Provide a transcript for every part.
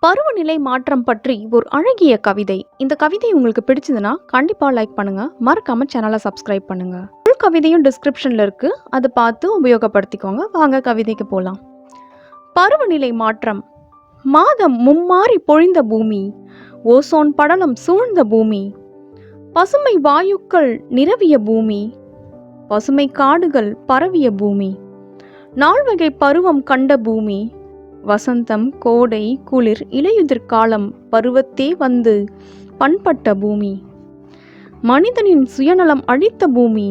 பருவநிலை மாற்றம் பற்றி ஒரு அழகிய கவிதை. இந்த கவிதை உங்களுக்கு பிடிச்சதுன்னா கண்டிப்பாக லைக் பண்ணுங்க. மறக்காம சேனலை சப்ஸ்கிரைப் பண்ணுங்க. ஃபுல் கவிதையும் டிஸ்கிரிப்ஷனில் இருக்கு. அதை பார்த்து உபயோகப்படுத்திக்கோங்க. வாங்க கவிதைக்கு போகலாம் பருவநிலை மாற்றம். மாதம் மும்மாறி பொழிந்த பூமி. ஓசோன் படலம் சூழ்ந்த பூமி. பசுமை வாயுக்கள் நிரவிய பூமி. பசுமை காடுகள் பரவிய பூமி. நால்வகை பருவம் கண்ட பூமி. வசந்தம் கோடை குளிர் இலையுதிர்காலம் பருவத்தே வந்து பண்பட்ட பூமி. மனிதனின் சுயநலம் அழித்த பூமி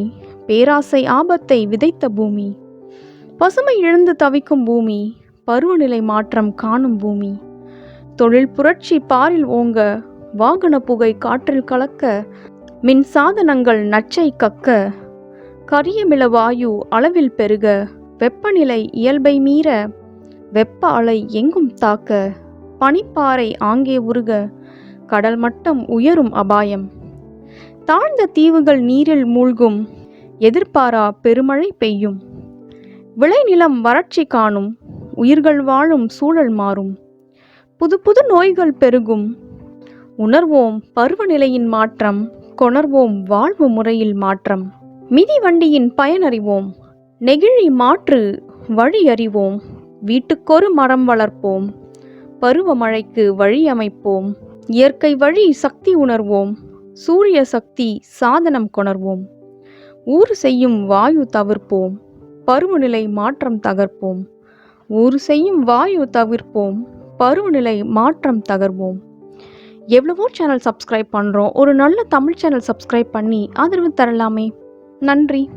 பேராசை ஆபத்தை விதைத்த பூமி பசுமை இழந்து தவிக்கும் பூமி பருவநிலை மாற்றம் காணும் பூமி. தொழில் புரட்சி பாரில் ஓங்க வாகன புகை காற்றில் கலக்க மின் சாதனங்கள் நச்சை கக்க கரியமில வாயு அளவில் பெருக வெப்பநிலை இயல்பை மீற வெப்ப அலை எங்கும் தாக்க பனிப்பாறை ஆங்கே உருக கடல் மட்டம் உயரும் அபாயம். தாழ்ந்த தீவுகள் நீரில் மூழ்கும் எதிர்பாரா பெருமழை பெய்யும். விளைநிலம் வறட்சி காணும் உயிர்கள் வாழும் சூழல் மாறும். புது புது நோய்கள் பெருகும். உணர்வோம் பருவநிலையின் மாற்றம் கொணர்வோம் வாழ்வு முறையில் மாற்றம். மிதிவண்டியின் பயனறிவோம் நெகிழி மாற்று வழி அறிவோம் வீட்டுக்கொரு மரம் வளர்ப்போம். பருவமழைக்கு வழி அமைப்போம். இயற்கை வழி சக்தி உணர்வோம். சூரிய சக்தி சாதனம் கொணர்வோம். ஊறு செய்யும் வாயு தவிர்ப்போம். பருவநிலை மாற்றம் தகர்ப்போம். ஊறு செய்யும் வாயு தவிர்ப்போம். பருவநிலை மாற்றம் தகர்வோம். எவ்வளவோ சேனல் சப்ஸ்கிரைப் பண்ணுறோம் ஒரு நல்ல தமிழ் சேனல் சப்ஸ்கிரைப் பண்ணி ஆதரவு தரலாமே. நன்றி.